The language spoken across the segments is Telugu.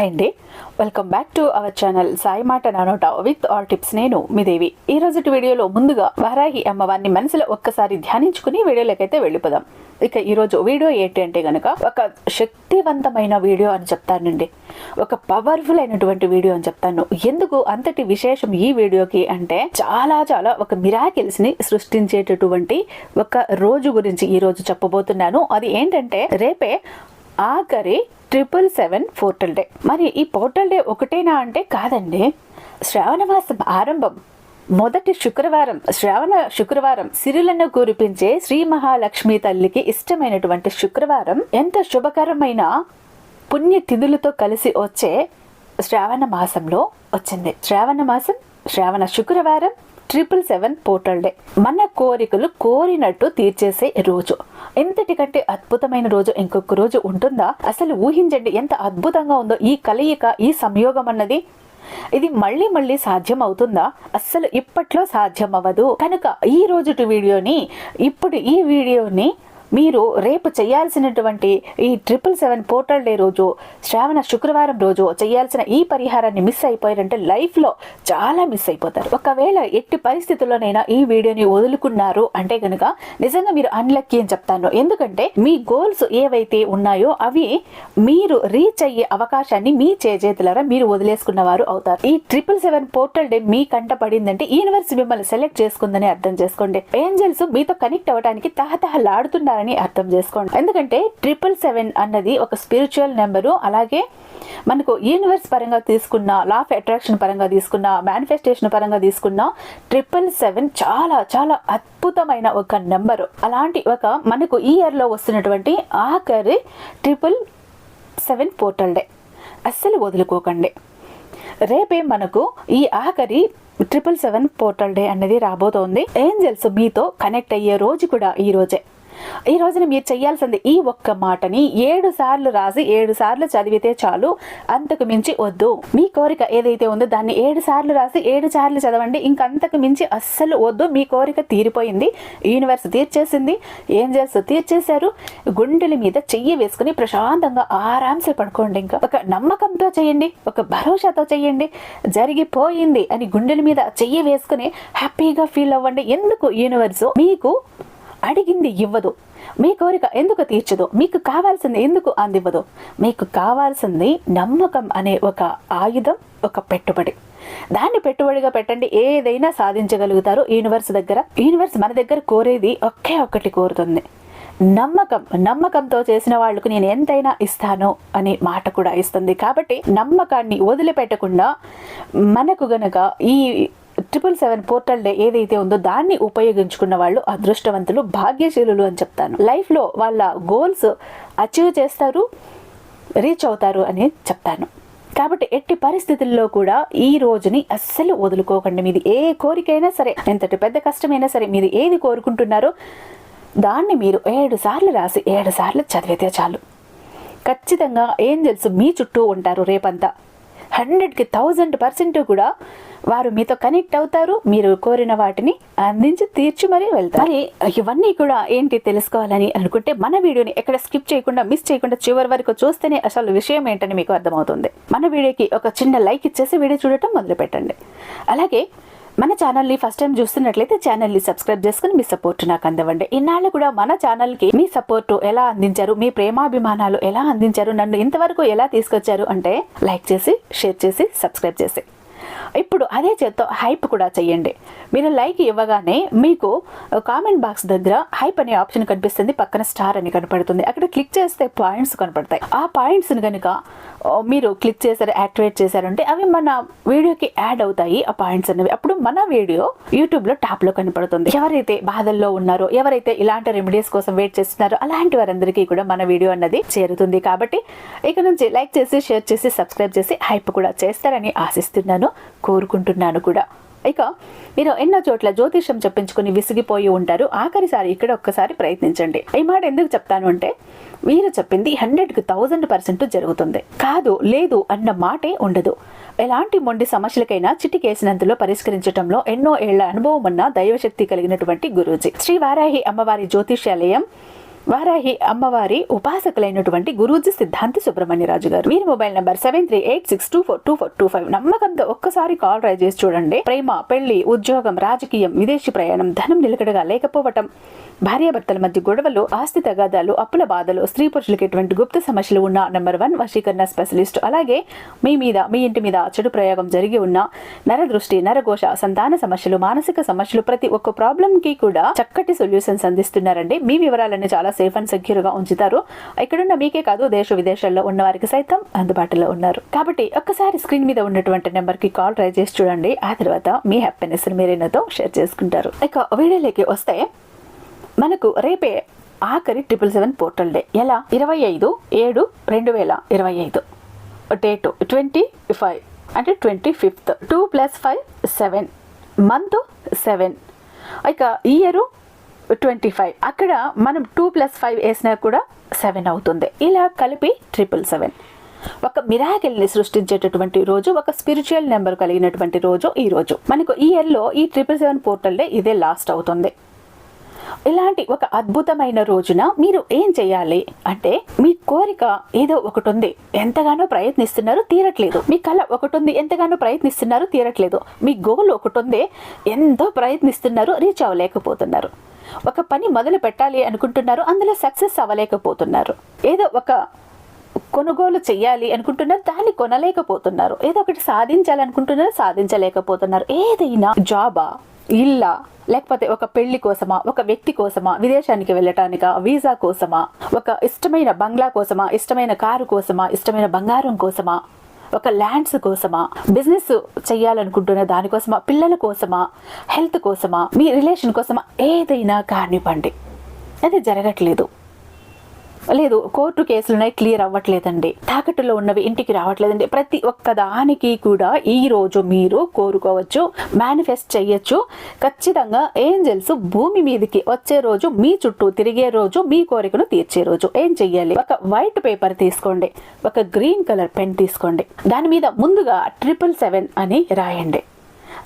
హాయ్ అండి. Welcome back to our channel Sai మాట నానోట విత్ ఆల్ టిప్స్ నేను మీ దేవి. ఈ రోజుటి వీడియోలో ముందుగా వారాహి అమ్మవారిని మనసులో ఒక్కసారి ధ్యానించుకుని వీడియోలకైతే వెళ్ళిపోదాం. ఇక ఈరోజు వీడియో ఏంటంటే కనుక ఒక శక్తివంతమైన వీడియో అని చెప్తానండి. ఒక పవర్ఫుల్ అయినటువంటి వీడియో అని చెప్తాను. ఎందుకు అంతటి విశేషం ఈ వీడియోకి అంటే చాలా చాలా ఒక మిరాకిల్స్ని సృష్టించేటటువంటి ఒక రోజు గురించి ఈరోజు చెప్పబోతున్నాను. అది ఏంటంటే రేపే ఆఖరి ట్రిపుల్ సెవెన్ పోర్టల్ డే. మరి ఈ పోర్టల్ డే ఒకటేనా అంటే కాదండి. శ్రావణమాసం ఆరంభం. మొదటి శుక్రవారం శ్రావణ శుక్రవారం సిరులను కురిపించే శ్రీ మహాలక్ష్మి తల్లికి ఇష్టమైనటువంటి శుక్రవారం ఎంత శుభకరమైన పుణ్యతిథులతో కలిసి వచ్చే శ్రావణ మాసంలో వచ్చింది. శ్రావణ మాసం శ్రావణ శుక్రవారం ట్రిపుల్ సెవెన్ పోర్టల్ డే. మన కోరికలు కోరినట్టు తీర్చేసే రోజు. ఎంతటికంటే అద్భుతమైన రోజు ఇంకొక రోజు ఉంటుందా? అసలు ఊహించండి ఎంత అద్భుతంగా ఉందో ఈ కలయిక ఈ సంయోగం అన్నది. ఇది మళ్ళీ మళ్ళీ సాధ్యం అవుతుందా అస్సలు ఇప్పట్లో సాధ్యం అవ్వదు కనుక ఈ రోజుటి వీడియోని ఇప్పుడు ఈ వీడియోని మీరు రేపు చేయాల్సినటువంటి ఈ ట్రిపుల్ సెవెన్ పోర్టల్ డే రోజు శ్రావణ శుక్రవారం రోజు చేయాల్సిన ఈ పరిహారాన్ని మిస్ అయిపోయారంటే లైఫ్లో చాలా మిస్ అయిపోతారు. ఒకవేళ ఎట్టి పరిస్థితుల్లోనైనా ఈ వీడియోని వదులుకున్నారు అంటే కనుక నిజంగా మీరు అన్లక్కీ అని చెప్తాను. ఎందుకంటే మీ గోల్స్ ఏవైతే ఉన్నాయో అవి మీరు రీచ్ అయ్యే అవకాశాన్ని మీ చేజేతులారా మీరు వదిలేసుకున్న వారు అవుతారు. ఈ ట్రిపుల్ సెవెన్ పోర్టల్ డే మీ కంట పడిందంటే యూనివర్స్ మిమ్మల్ని సెలెక్ట్ చేసుకుందని అర్థం చేసుకోండి. ఏంజల్స్ మీతో కనెక్ట్ అవ్వడానికి తహతహలాడుతున్నారని అర్థం చేసుకోండి. ఎందుకంటే ట్రిపుల్ సెవెన్ అన్నది ఒక స్పిరిచువల్ నెంబరు అలాగే మనకు యూనివర్స్ పరంగా తీసుకున్న లా ఆఫ్ అట్రాక్షన్ పరంగా తీసుకున్న మేనిఫెస్టేషన్ పరంగా తీసుకున్న ట్రిపుల్ సెవెన్ చాలా చాలా అద్భుతమైన ఒక నెంబరు. అలాంటి ఒక మనకు ఈ ఇయర్లో వస్తున్నటువంటి ఆఖరి ట్రిపుల్ సెవెన్ పోర్టల్ డే. అస్సలు వదులుకోకండి. రేపే మనకు ఈ ఆఖరి ట్రిపుల్ సెవెన్ పోర్టల్ డే అనేది రాబోతోంది. ఏంజల్స్ మీతో కనెక్ట్ అయ్యే రోజు కూడా ఈ రోజే. ఈ రోజున మీరు చేయాల్సింది ఈ ఒక్క మాటని ఏడు సార్లు రాసి ఏడు సార్లు చదివితే చాలు అంతకు మించి వద్దు. మీ కోరిక ఏదైతే ఉందో దాన్ని ఏడు సార్లు రాసి ఏడు సార్లు చదవండి. ఇంకంతకు మించి అస్సలు వద్దు. మీ కోరిక తీరిపోయింది. యూనివర్స్ తీర్చేసింది. ఏంజల్స్ తీర్చేశారు. గుండెల మీద చెయ్యి వేసుకుని ప్రశాంతంగా ఆరాంసే పడుకోండి ఇంకా. ఒక నమ్మకంతో చేయండి ఒక భరోసాతో చేయండి జరిగిపోయింది అని గుండెల మీద చెయ్యి వేసుకుని హ్యాపీగా ఫీల్ అవ్వండి. ఎందుకు యూనివర్స్? మీకు అడిగింది ఇవ్వదు. మీ కోరిక ఎందుకు తీర్చదు? మీకు కావాల్సింది ఎందుకు అందివ్వదు? మీకు కావాల్సింది నమ్మకం అనే ఒక ఆయుధం ఒక పెట్టుబడి. దాన్ని పెట్టుబడిగా పెట్టండి. ఏదైనా సాధించగలుగుతారు యూనివర్స్ దగ్గర. యూనివర్స్ మన దగ్గర కోరేది ఒకే ఒక్కటి కోరుతుంది. నమ్మకం. నమ్మకంతో చేసిన వాళ్ళకు నేను ఎంతైనా ఇస్తాను అనే మాట కూడా ఇస్తుంది. కాబట్టి నమ్మకాన్ని వదిలిపెట్టకుండా మనకు గనక ఈ ట్రిపుల్ సెవెన్ పోర్టల్ డే ఏదైతే ఉందో దాన్ని ఉపయోగించుకున్న వాళ్ళు అదృష్టవంతులు భాగ్యశీలులు అని చెప్తాను. లైఫ్లో వాళ్ళ గోల్స్ అచీవ్ చేస్తారు రీచ్ అవుతారు అని చెప్తాను. కాబట్టి ఎట్టి పరిస్థితుల్లో కూడా ఈ రోజుని అస్సలు వదులుకోకండి. మీది ఏ కోరికైనా సరే ఎంతటి పెద్ద కష్టమైనా సరే మీరు ఏది కోరుకుంటున్నారో దాన్ని మీరు ఏడు సార్లు రాసి ఏడు సార్లు చదివితే చాలు. ఖచ్చితంగా ఏంజల్స్ మీ చుట్టూ ఉంటారు రేపంతా. హండ్రెడ్కి థౌజండ్ పర్సెంట్ కూడా వారు మీతో కనెక్ట్ అవుతారు. మీరు కోరిన వాటిని అందించి తీర్చి మరీ వెళ్తారు. మరి ఇవన్నీ కూడా ఏంటి తెలుసుకోవాలని అనుకుంటే మన వీడియోని ఎక్కడ స్కిప్ చేయకుండా మిస్ చేయకుండా చివరి వరకు చూస్తేనే అసలు విషయం ఏంటని మీకు అర్థమవుతుంది. మన వీడియోకి ఒక చిన్న లైక్ ఇచ్చేసి వీడియో చూడటం మొదలు పెట్టండి అలాగే మన ఛానల్ని ఫస్ట్ టైం చూస్తున్నట్లయితే ఛానల్ని సబ్స్క్రైబ్ చేసుకుని మీ సపోర్ట్ నాకు అందవండి ఇన్నాళ్ళు కూడా మన ఛానల్కి మీ సపోర్ట్ ఎలా అందించారు మీ ప్రేమాభిమానాలు ఎలా అందించారు నన్ను ఇంతవరకు ఎలా తీసుకొచ్చారు అంటే లైక్ చేసి షేర్ చేసి సబ్స్క్రైబ్ చేసి. ఇప్పుడు అదే చేత్తో హైప్ కూడా చేయండి మీరు లైక్ ఇవ్వగానే మీకు కామెంట్ బాక్స్ దగ్గర హైప్ అనే ఆప్షన్ కనిపిస్తుంది. పక్కన స్టార్ అని కనపడుతుంది. అక్కడ క్లిక్ చేస్తే పాయింట్స్ కనపడతాయి. ఆ పాయింట్స్ని కనుక మీరు క్లిక్ చేశారు యాక్టివేట్ చేశారంటే అవి మన వీడియోకి యాడ్ అవుతాయి. ఆ పాయింట్స్ అనేవి. అప్పుడు మన వీడియో యూట్యూబ్లో టాప్లో కనపడుతుంది. ఎవరైతే బాధల్లో ఉన్నారో ఎవరైతే ఇలాంటి రెమెడీస్ కోసం వెయిట్ చేస్తున్నారో అలాంటి వారందరికీ కూడా మన వీడియో అన్నది చేరుతుంది. కాబట్టి ఇక నుంచి లైక్ చేసి షేర్ చేసి సబ్స్క్రైబ్ చేసి హైప్ కూడా చేస్తారని ఆశిస్తున్నాను. కోరుకుంటున్నాను కూడా. ఇక మీరు ఎన్నో చోట్ల జ్యోతిషం చెప్పించుకుని విసిగిపోయి ఉంటారు. ఆఖరిసారి ఇక్కడ ఒక్కసారి ప్రయత్నించండి. ఈ మాట ఎందుకు చెప్తాను అంటే మీరు చెప్పింది హండ్రెడ్కి థౌజండ్ పర్సెంట్ జరుగుతుంది. కాదు లేదు అన్న మాటే ఉండదు. ఎలాంటి మొండి సమస్యలకైనా చిటికేసినంతలో పరిష్కరించడంలో ఎన్నో ఏళ్ళ అనుభవం ఉన్న దైవశక్తి కలిగినటువంటి గురూజీ. శ్రీ వారాహి అమ్మవారి జ్యోతిష్యాలయం వారాహి అమ్మవారి ఉపాసకులైనటువంటి గురూజీ సిద్ధాంతి సుబ్రహ్మణ్యరాజు గారు. వీరి mobile number seven three eight six two four two four two five. నమ్మకంతో ఒక్కసారి కాల్ ట్రై చేసి చూడండి. ప్రేమ పెళ్ళి ఉద్యోగం రాజకీయం విదేశీ ప్రయాణం ధనం నిలకడగా లేకపోవటం భార్యాభర్తల మధ్య గొడవలు ఆస్తి తగాదాలు అప్పుల బాధలు స్త్రీ పురుషులకి ఎటువంటి గుప్త సమస్యలు ఉన్న నెంబర్ వన్ వశీకరణ స్పెషలిస్ట్. అలాగే మీ మీద మీ ఇంటి మీద చెడు ప్రయోగం జరిగి ఉన్న నరదృష్టి నరఘోష సంతాన సమస్యలు మానసిక సమస్యలు ప్రతి ఒక్క ప్రాబ్లం కి కూడా చక్కటి సొల్యూషన్స్ అందిస్తున్నారండి. మీ వివరాలన్నీ చాలా సేఫ్ అండ్ సెక్యూర్గా ఉంచుతారు. ఇక్కడున్న మీకే కాదు దేశ విదేశాల్లో ఉన్న వారికి సైతం అందుబాటులో ఉన్నారు. కాబట్టి ఒక్కసారి స్క్రీన్ మీద ఉన్నటువంటి నెంబర్కి కాల్ ట్రై చేసి చూడండి. ఆ తర్వాత మీ హ్యాపీనెస్ మీరేనాతో షేర్ చేసుకుంటారు. ఇక వీడియోలోకి వస్తే మనకు రేపే ఆఖరి ట్రిపుల్ సెవెన్ పోర్టల్ డే. ఎలా? ఇరవై ఐదు ఏడు రెండు వేల ఇరవై ఐదు. డేటు ట్వంటీ ఫైవ్ అంటే twenty fifth. Two plus five seven. Month seven. ఇక ఇయరు ట్వంటీ ఫైవ్. అక్కడ మనం టూ ప్లస్ ఫైవ్ వేసినా కూడా సెవెన్ అవుతుంది. ఇలా కలిపి ట్రిపుల్ సెవెన్. ఒక మిరాకిల్ని సృష్టించేటటువంటి రోజు ఒక స్పిరిచువల్ నెంబర్ కలిగినటువంటి రోజు ఈ రోజు. మనకు ఈ ఇయర్లో ఈ ట్రిపుల్ సెవెన్ పోర్టల్ డే ఇదే లాస్ట్ అవుతుంది. ఇలాంటి ఒక అద్భుతమైన రోజున మీరు ఏం చేయాలి అంటే మీ కోరిక ఏదో ఒకటి ఉంది ఎంతగానో ప్రయత్నిస్తున్నారు తీరట్లేదు. మీ కళ ఒకటి ఉంది ఎంతగానో ప్రయత్నిస్తున్నారు తీరట్లేదు. మీ గోల్ ఒకటి ఉంది ఎంతో ప్రయత్నిస్తున్నారు రీచ్ అవ్వలేకపోతున్నారు. ఒక పని మొదలు పెట్టాలి అనుకుంటున్నారు అందులో సక్సెస్ అవ్వలేకపోతున్నారు. ఏదో ఒక కొనుగోలు చేయాలి అనుకుంటున్నారు దాన్ని కొనలేకపోతున్నారు. ఏదో ఒకటి సాధించాలనుకుంటున్నారు సాధించలేకపోతున్నారు. ఏదైనా జాబా ఇల్లా లేకపోతే ఒక పెళ్ళి కోసమా ఒక వ్యక్తి కోసమా విదేశానికి వెళ్ళటానికా వీసా కోసమా ఒక ఇష్టమైన బంగ్లా కోసమా ఇష్టమైన కారు కోసమా ఇష్టమైన బంగారం కోసమా ఒక ల్యాండ్స్ కోసమా బిజినెస్ చేయాలనుకుంటున్న దానికోసమా పిల్లల కోసమా హెల్త్ కోసమా మీ రిలేషన్ కోసమా ఏదైనా కానివ్వండి. అది జరగట్లేదు. లేదు కోర్టు కేసులు ఉన్నాయి క్లియర్ అవ్వట్లేదండి. తాకట్టులో ఉన్నవి ఇంటికి రావట్లేదండి. ప్రతి ఒక్క దానికి కూడా ఈ రోజు మీరు కోరుకోవచ్చు మేనిఫెస్ట్ చేయొచ్చు. ఖచ్చితంగా ఏంజల్స్ భూమి మీదకి వచ్చే రోజు మీ చుట్టూ తిరిగే రోజు మీ కోరికను తీర్చే రోజు. ఏం చెయ్యాలి? ఒక వైట్ పేపర్ తీసుకోండి. ఒక గ్రీన్ కలర్ పెన్ తీసుకోండి. దాని మీద ముందుగా ట్రిపుల్ సెవెన్ అని రాయండి.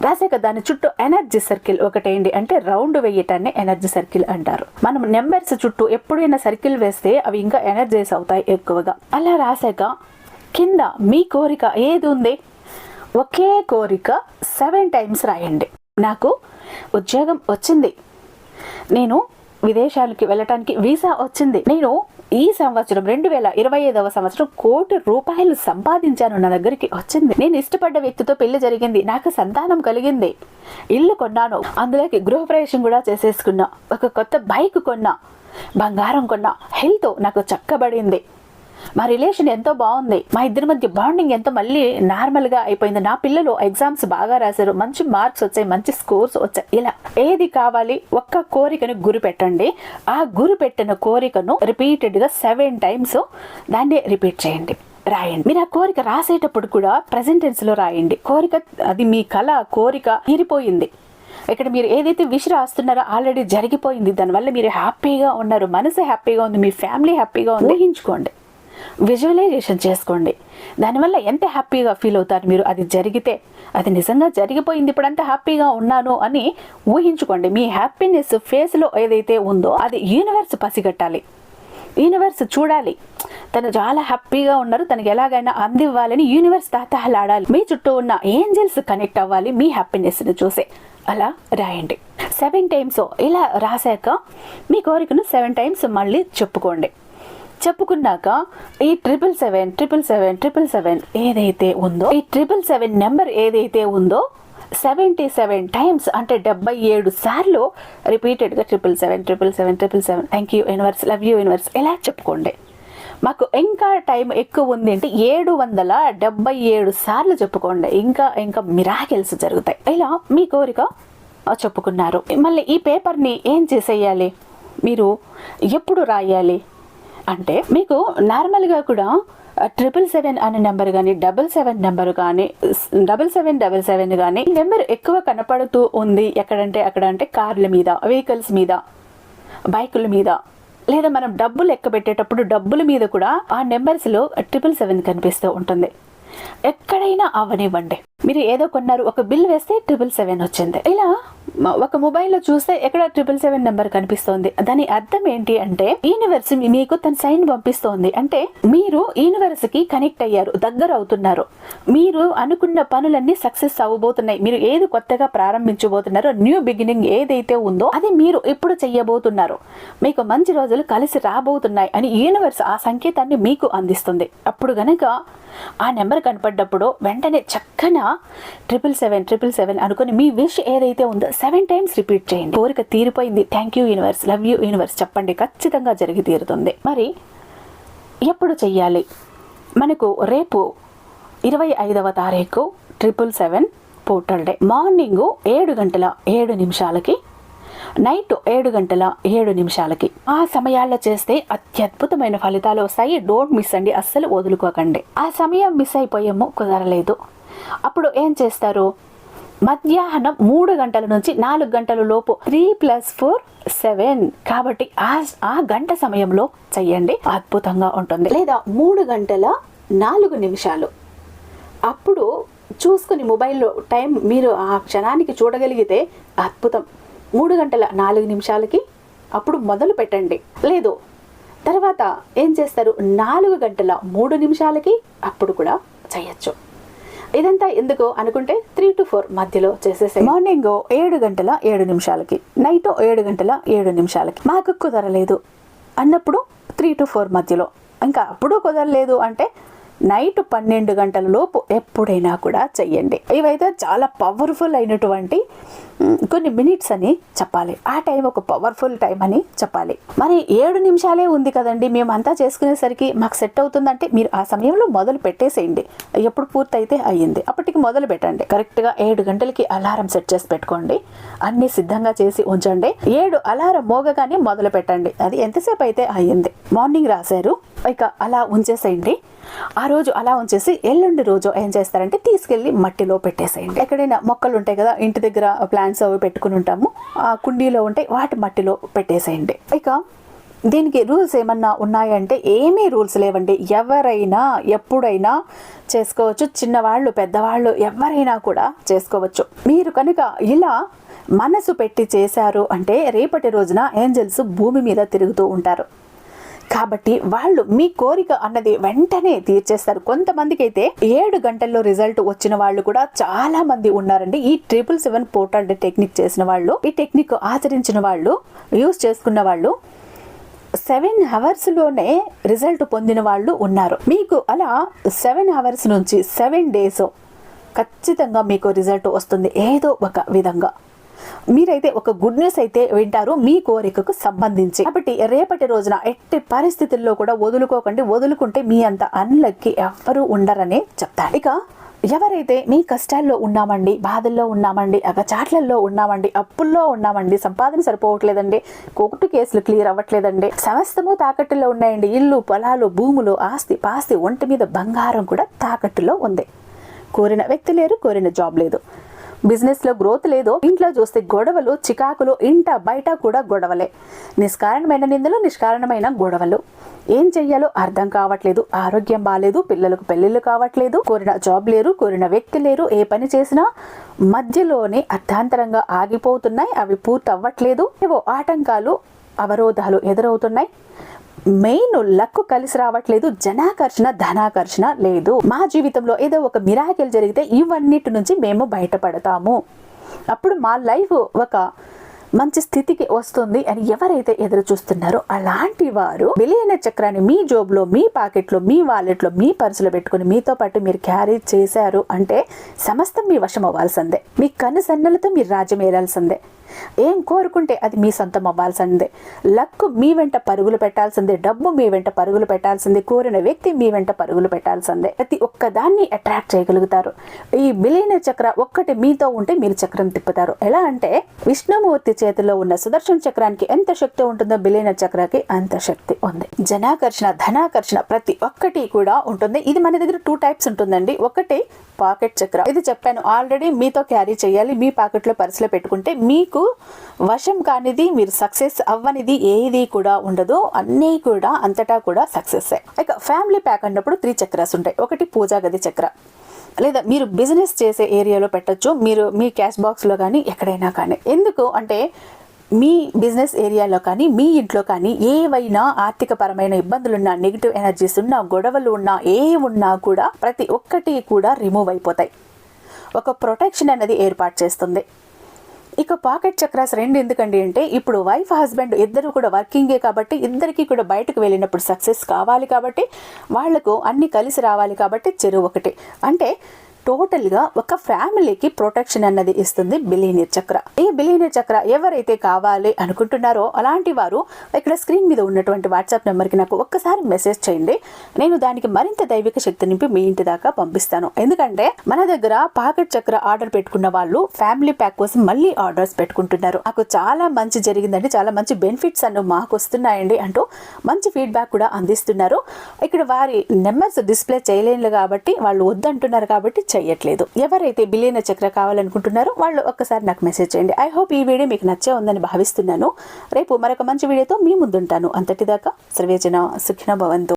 రాసాక దాని చుట్టూ ఎనర్జీ సర్కిల్ ఒకటేంటి అంటే రౌండ్ వేయటాన్ని ఎనర్జీ సర్కిల్ అంటారు. మనం నెంబర్స్ చుట్టూ ఎప్పుడైనా సర్కిల్ వేస్తే అవి ఇంకా ఎనర్జీస్ అవుతాయి ఎక్కువగా. అలా రాసాక కింద మీ కోరిక ఏది ఉంది? ఒకే కోరిక సెవెన్ టైమ్స్ రాయండి. నాకు ఉద్యోగం వచ్చింది. నేను విదేశాలకి వెళ్ళటానికి వీసా వచ్చింది. నేను ఈ సంవత్సరం రెండు వేల ఇరవై ఐదవ సంవత్సరం కోటి రూపాయలు సంపాదించాను నా దగ్గరికి వచ్చింది. నేను ఇష్టపడ్డ వ్యక్తితో పెళ్ళి జరిగింది. నాకు సంతానం కలిగింది. ఇల్లు కొన్నాను. అందులోకి గృహప్రవేశం కూడా చేసేసుకున్నా. ఒక కొత్త బైక్ కొన్నా. బంగారం కొన్నా. హెల్త్ నాకు చక్కబడింది. మా రిలేషన్ ఎంతో బాగుంది. మా ఇద్దరి మధ్య బాండింగ్ ఎంతో మళ్ళీ నార్మల్గా అయిపోయింది. నా పిల్లలు ఎగ్జామ్స్ బాగా రాశారు. మంచి మార్క్స్ వచ్చాయి. మంచి స్కోర్స్ వచ్చాయి. ఇలా ఏది కావాలి? ఒక్క కోరికను గురి పెట్టండి. ఆ గురి పెట్టిన కోరికను రిపీటెడ్గా సెవెన్ టైమ్స్ దాన్ని రిపీట్ చేయండి. రాయండి. మీరు ఆ కోరిక రాసేటప్పుడు కూడా ప్రెసెంట్ టెన్స్లో రాయండి. కోరిక అది మీ కళ కోరిక తీరిపోయింది. ఇక్కడ మీరు ఏదైతే విష్ రాస్తున్నారో ఆల్రెడీ జరిగిపోయింది. దానివల్ల మీరు హ్యాపీగా ఉన్నారు. మనసు హ్యాపీగా ఉంది. మీ ఫ్యామిలీ హ్యాపీగా ఉంది. ఊహించుకోండి. విజువలైజేషన్ చేసుకోండి. దానివల్ల ఎంత హ్యాపీగా ఫీల్ అవుతారు మీరు? అది జరిగితే అది నిజంగా జరిగిపోయింది ఇప్పుడంతా హ్యాపీగా ఉన్నాను అని ఊహించుకోండి. మీ హ్యాపీనెస్ ఫేస్లో ఏదైతే ఉందో అది యూనివర్స్ పసిగట్టాలి. యూనివర్స్ చూడాలి. తను చాలా హ్యాపీగా ఉన్నారు తనకి ఎలాగైనా అందివ్వాలని యూనివర్స్ తాతహలాడాలి మీ చుట్టూ ఉన్న ఏంజల్స్ కనెక్ట్ అవ్వాలి మీ హ్యాపీనెస్ని చూసే. అలా రాయండి. సెవెన్ టైమ్స్ ఇలా రాశాక మీ కోరికను సెవెన్ టైమ్స్ మళ్ళీ చెప్పుకోండి. చెప్పుకున్నాక ఈ triple seven triple seven triple seven ఏదైతే ఉందో ఈ ట్రిపుల్ సెవెన్ నెంబర్ ఏదైతే ఉందో సెవెంటీ సెవెన్ టైమ్స్ అంటే డెబ్బై ఏడు సార్లు రిపీటెడ్గా triple seven triple seven triple seven thank you universe love you universe ఇలా చెప్పుకోండి. మాకు ఇంకా టైం ఎక్కువ ఉంది అంటే ఏడు వందల డెబ్బై ఏడు సార్లు చెప్పుకోండి. ఇంకా ఇంకా మిరాకిల్స్ జరుగుతాయి. ఇలా మీ కోరిక చెప్పుకున్నారు. మళ్ళీ ఈ పేపర్ని ఏం చేసేయాలి? మీరు ఎప్పుడు రాయాలి? అంటే మీకు నార్మల్గా కూడా ట్రిపుల్ సెవెన్ అనే నెంబర్ కానీ డబల్ సెవెన్ నెంబర్ కానీ డబల్ సెవెన్ డబల్ సెవెన్ కానీ ఈ నెంబర్ ఎక్కువ కనపడుతూ ఉంది ఎక్కడంటే అక్కడ అంటే కార్ల మీద వెహికల్స్ మీద బైకుల మీద. లేదా మనం డబ్బులు లెక్క పెట్టేటప్పుడు డబ్బుల మీద కూడా ఆ నెంబర్స్లో ట్రిపుల్ సెవెన్ కనిపిస్తూ ఉంటుంది. ఎక్కడైనా అవనివ్వండి. మీరు ఏదో కొన్నారు ఒక బిల్ వేస్తే ట్రిపుల్ సెవెన్ వచ్చింది. ఇలా ఒక మొబైల్లో చూస్తే ఎక్కడ ట్రిపుల్ సెవెన్ నెంబర్ కనిపిస్తోంది? దాని అర్థం ఏంటి అంటే యూనివర్స్ మీకు తన సైన్ పంపిస్తోంది. అంటే మీరు యూనివర్స్కి కనెక్ట్ అయ్యారు దగ్గర అవుతున్నారు. మీరు అనుకున్న పనులన్నీ సక్సెస్ అవ్వబోతున్నాయి. మీరు ఏది కొత్తగా ప్రారంభించబోతున్నారో న్యూ బిగినింగ్ ఏదైతే ఉందో అది మీరు ఇప్పుడు చెయ్యబోతున్నారు. మీకు మంచి రోజులు కలిసి రాబోతున్నాయి అని యూనివర్స్ ఆ సంకేతాన్ని మీకు అందిస్తుంది. అప్పుడు గనక ఆ నెంబర్ కనపడ్డప్పుడు వెంటనే చక్కన ట్రిపుల్ సెవెన్ ట్రిపుల్ సెవెన్ అనుకుని మీ విష్ ఏదైతే ఉందో సెవెన్ టైమ్స్ రిపీట్ చేయండి. కోరిక తీరిపోయింది. Thank you universe. Love you universe. చెప్పండి. ఖచ్చితంగా జరిగి తీరుతుంది. మరి ఎప్పుడు చెయ్యాలి? మనకు రేపు ఇరవై ఐదవ తారీఖు triple seven portal day. Morning ఏడు గంటల ఏడు నిమిషాలకి నైట్ ఏడు గంటల ఏడు నిమిషాలకి. ఆ సమయాల్లో చేస్తే అత్యద్భుతమైన ఫలితాలు వస్తాయి. డోంట్ మిస్ అండి. అస్సలు వదులుకోకండి. ఆ సమయం మిస్ అయిపోయేమో కుదరలేదు అప్పుడు ఏం చేస్తారు? మధ్యాహ్నం మూడు గంటల నుంచి నాలుగు గంటల లోపు త్రీ ప్లస్ ఫోర్ సెవెన్. కాబట్టి ఆ ఆ గంట సమయంలో చెయ్యండి. అద్భుతంగా ఉంటుంది. లేదా మూడు గంటల నాలుగు నిమిషాలు. అప్పుడు చూసుకుని మొబైల్లో టైం మీరు ఆ క్షణానికి చూడగలిగితే అద్భుతం. మూడు గంటల నాలుగు నిమిషాలకి అప్పుడు మొదలు పెట్టండి. లేదు. తర్వాత ఏం చేస్తారు? నాలుగు గంటల మూడు నిమిషాలకి అప్పుడు కూడా చేయొచ్చు. ఇదంతా ఎందుకు అనుకుంటే త్రీ టు ఫోర్ మధ్యలో చేసేసే మార్నింగ్ ఏడు గంటల ఏడు నిమిషాలకి నైట్ ఏడు గంటల ఏడు నిమిషాలకి. మాకు కుదరలేదు అన్నప్పుడు త్రీ టు ఫోర్ మధ్యలో. ఇంకా అప్పుడు కుదరలేదు అంటే నైట్ పన్నెండు గంటల లోపు ఎప్పుడైనా కూడా చెయ్యండి. ఇవైతే చాలా పవర్ఫుల్ అయినటువంటి కొన్ని మినిట్స్ అని చెప్పాలి. ఆ టైం ఒక పవర్ఫుల్ టైం అని చెప్పాలి. మరి ఏడు నిమిషాలే ఉంది కదండి. మేము అంతా చేసుకునేసరికి మాకు సెట్ అవుతుందంటే మీరు ఆ సమయంలో మొదలు పెట్టేసేయండి. ఎప్పుడు పూర్తయితే అయ్యింది. అప్పటికి మొదలు పెట్టండి. కరెక్ట్గా ఏడు గంటలకి అలారం సెట్ చేసి పెట్టుకోండి. అన్ని సిద్ధంగా చేసి ఉంచండి. ఏడు అలారం మోగగానే మొదలు పెట్టండి. అది ఎంతసేపు అయితే అయ్యింది? మార్నింగ్ రాశారు. ఇక అలా ఉంచేసేయండి. ఆ రోజు అలా ఉంచేసి ఎల్లుండి రోజు ఏం చేస్తారంటే తీసుకెళ్ళి మట్టిలో పెట్టేసేయండి. ఎక్కడైనా మొక్కలు ఉంటాయి కదా ఇంటి దగ్గర ప్లాంట్స్ అవి పెట్టుకుని ఉంటాము. ఆ కుండీలో ఉంటాయి వాటి మట్టిలో పెట్టేసేయండి. ఇక దీనికి రూల్స్ ఏమన్నా ఉన్నాయంటే ఏమీ రూల్స్ లేవండి. ఎవరైనా ఎప్పుడైనా చేసుకోవచ్చు. చిన్నవాళ్ళు పెద్దవాళ్ళు ఎవరైనా కూడా చేసుకోవచ్చు. మీరు కనుక ఇలా మనసు పెట్టి చేశారు అంటే రేపటి రోజున ఏంజల్స్ భూమి మీద తిరుగుతూ ఉంటారు. కాబట్టి వాళ్ళు మీ కోరిక అన్నది వెంటనే తీర్చేస్తారు. కొంతమందికి అయితే ఏడు గంటల్లో రిజల్ట్ వచ్చిన వాళ్ళు కూడా చాలా మంది ఉన్నారండి. ఈ ట్రిపుల్ సెవెన్ పోర్టల్ టెక్నిక్ చేసిన వాళ్ళు ఈ టెక్నిక్ ఆచరించిన వాళ్ళు యూస్ చేసుకున్న వాళ్ళు సెవెన్ అవర్స్లోనే రిజల్ట్ పొందిన వాళ్ళు ఉన్నారు. మీకు అలా సెవెన్ అవర్స్ నుంచి సెవెన్ డేస్ ఖచ్చితంగా మీకు రిజల్ట్ వస్తుంది. ఏదో ఒక విధంగా. మీరైతే ఒక గుడ్ న్యూస్ అయితే వింటారు మీ కోరికకు సంబంధించి. కాబట్టి రేపటి రోజున ఎట్టి పరిస్థితుల్లో కూడా వదులుకోకండి వదులుకుంటే మీ అంత అన్లక్కి ఎవ్వరూ ఉండరని చెప్తాను. ఇక ఎవరైతే మీ కష్టాల్లో ఉన్నామండి బాధల్లో ఉన్నామండి అగచాట్లలో ఉన్నామండి అప్పుల్లో ఉన్నామండి సంపాదన సరిపోవట్లేదండి కోర్టు కేసులు క్లియర్ అవ్వట్లేదండి సమస్తము తాకట్టులో ఉన్నాయండి ఇల్లు పొలాలు భూములు ఆస్తి పాస్తి ఒంటి మీద బంగారం కూడా తాకట్టులో ఉంది. కోరిన వ్యక్తి లేరు కోరిన జాబ్ లేదు. బిజినెస్లో గ్రోత్ లేదో ఇంట్లో చూస్తే గొడవలు చికాకులు ఇంట బయట కూడా గొడవలే. నిష్కారణమైన నిందలు నిష్కారణమైన గొడవలు. ఏం చెయ్యాలో అర్థం కావట్లేదు ఆరోగ్యం బాగాలేదు పిల్లలకు పెళ్ళిళ్ళు కావట్లేదు కోరిన జాబ్ లేరు కోరిన వ్యక్తి లేరు ఏ పని చేసినా మధ్యలోనే అర్థాంతరంగా ఆగిపోతున్నాయి అవి పూర్తవ్వట్లేదు ఏవో ఆటంకాలు అవరోధాలు ఎదురవుతున్నాయి. మెయిన్ లక్ కలిసి రావట్లేదు జనాకర్షణ ధనాకర్షణ లేదు. మా జీవితంలో ఏదో ఒక మిరాకిల్ జరిగితే ఇవన్నిటి నుంచి మేము బయటపడతాము. అప్పుడు మా లైఫ్ ఒక మంచి స్థితికి వస్తుంది అని ఎవరైతే ఎదురు చూస్తున్నారో అలాంటి వారు బిలియన చక్రాన్ని మీ జోబులో మీ పాకెట్లో మీ వాలెట్లో మీ పర్సులో పెట్టుకుని మీతో పాటు మీరు క్యారీ చేశారు అంటే సమస్తం మీ వశం అవ్వాల్సిందే. మీ కన్ను సన్నలతో మీరు రాజ్యం ఏరాల్సిందే. ఏం కోరుకుంటే అది మీ సొంతం అవ్వాల్సిందే. లక్ మీ వెంట పరుగులు పెట్టాల్సిందే. డబ్బు మీ వెంట పరుగులు పెట్టాల్సిందే. కోరిన వ్యక్తి మీ వెంట పరుగులు పెట్టాల్సిందే. ప్రతి ఒక్కదాన్ని అట్రాక్ట్ చేయగలుగుతారు. ఈ బిలియన చక్ర ఒక్కటి మీతో ఉంటే మీరు చక్రం తిప్పుతారు. ఎలా అంటే విష్ణుమూర్తి చేతిలో ఉన్న సుదర్శన చక్రానికి ఎంత శక్తి ఉంటుందో బిలియన చక్రకి అంత శక్తి ఉంది. జనాకర్షణ ధనాకర్షణ ప్రతి ఒక్కటి కూడా ఉంటుంది. ఇది మన దగ్గర టూ టైప్స్ ఉంటుందండి. ఒకటి పాకెట్ చక్ర. ఇది చెప్పాను ఆల్రెడీ మీతో క్యారీ చేయాలి. మీ పాకెట్లో పర్సులో పెట్టుకుంటే మీకు వశం కానిది మీరు సక్సెస్ అవ్వనిది ఏది కూడా ఉండదు. అన్నీ కూడా అంతటా కూడా సక్సెస్ ఇక ఫ్యామిలీ ప్యాక్ అన్నప్పుడు త్రీ చక్రాస్ ఉంటాయి. ఒకటి పూజా గది చక్ర. లేదా మీరు బిజినెస్ చేసే ఏరియాలో పెట్టొచ్చు. మీరు మీ క్యాష్ బాక్స్లో కానీ ఎక్కడైనా కానీ. ఎందుకు? అంటే మీ బిజినెస్ ఏరియాలో కానీ మీ ఇంట్లో కానీ ఏవైనా ఆర్థిక పరమైన ఇబ్బందులున్నా నెగిటివ్ ఎనర్జీస్ ఉన్నా గొడవలు ఉన్నా ఏ ఉన్నా కూడా ప్రతి ఒక్కటి కూడా రిమూవ్ అయిపోతాయి. ఒక ప్రొటెక్షన్ అనేది ఏర్పాటు చేస్తుంది. ఇక పాకెట్ చక్రాస్ రెండు ఎందుకండి అంటే ఇప్పుడు వైఫ్ హస్బెండ్ ఇద్దరు కూడా వర్కింగే కాబట్టి ఇద్దరికి కూడా బయటకు వెళ్ళినప్పుడు సక్సెస్ కావాలి కాబట్టి వాళ్ళకు అన్ని కలిసి రావాలి కాబట్టి చెరువు ఒకటి. అంటే టోటల్గా ఒక ఫ్యామిలీకి ప్రొటెక్షన్ అన్నది ఇస్తుంది బిలీనియర్ చక్ర. ఈ బిలీనియర్ చక్ర ఎవరైతే కావాలి అనుకుంటున్నారో అలాంటి వారు ఇక్కడ స్క్రీన్ మీద ఉన్నటువంటి వాట్సాప్ నెంబర్కి నాకు ఒక్కసారి మెసేజ్ చేయండి. నేను దానికి మరింత దైవిక శక్తి నింపి మీ ఇంటి దాకా పంపిస్తాను. ఎందుకంటే మన దగ్గర పాకెట్ చక్ర ఆర్డర్ పెట్టుకున్న వాళ్ళు ఫ్యామిలీ ప్యాక్ కోసం మళ్ళీ ఆర్డర్స్ పెట్టుకుంటున్నారు. నాకు చాలా మంచి జరిగిందండి. చాలా మంచి బెనిఫిట్స్ అన్న మాకు వస్తున్నాయండి అంటూ మంచి ఫీడ్బ్యాక్ కూడా అందిస్తున్నారు. ఇక్కడ వారి నెంబర్స్ డిస్ప్లే చేయలేను కాబట్టి వాళ్ళు వద్దంటున్నారు కాబట్టి చెయ్యట్లేదు ఎవరైతే బిలియన చక్ర కావాలనుకుంటున్నారో వాళ్ళు ఒక్కసారి నాకు మెసేజ్ చేయండి. ఐ హోప్ ఈ వీడియో మీకు నచ్చే ఉందని భావిస్తున్నాను. రేపు మరొక మంచి వీడియోతో మీ ముందుంటాను. అంతటిదాకా సర్వేజన సుఖిన భవంతు.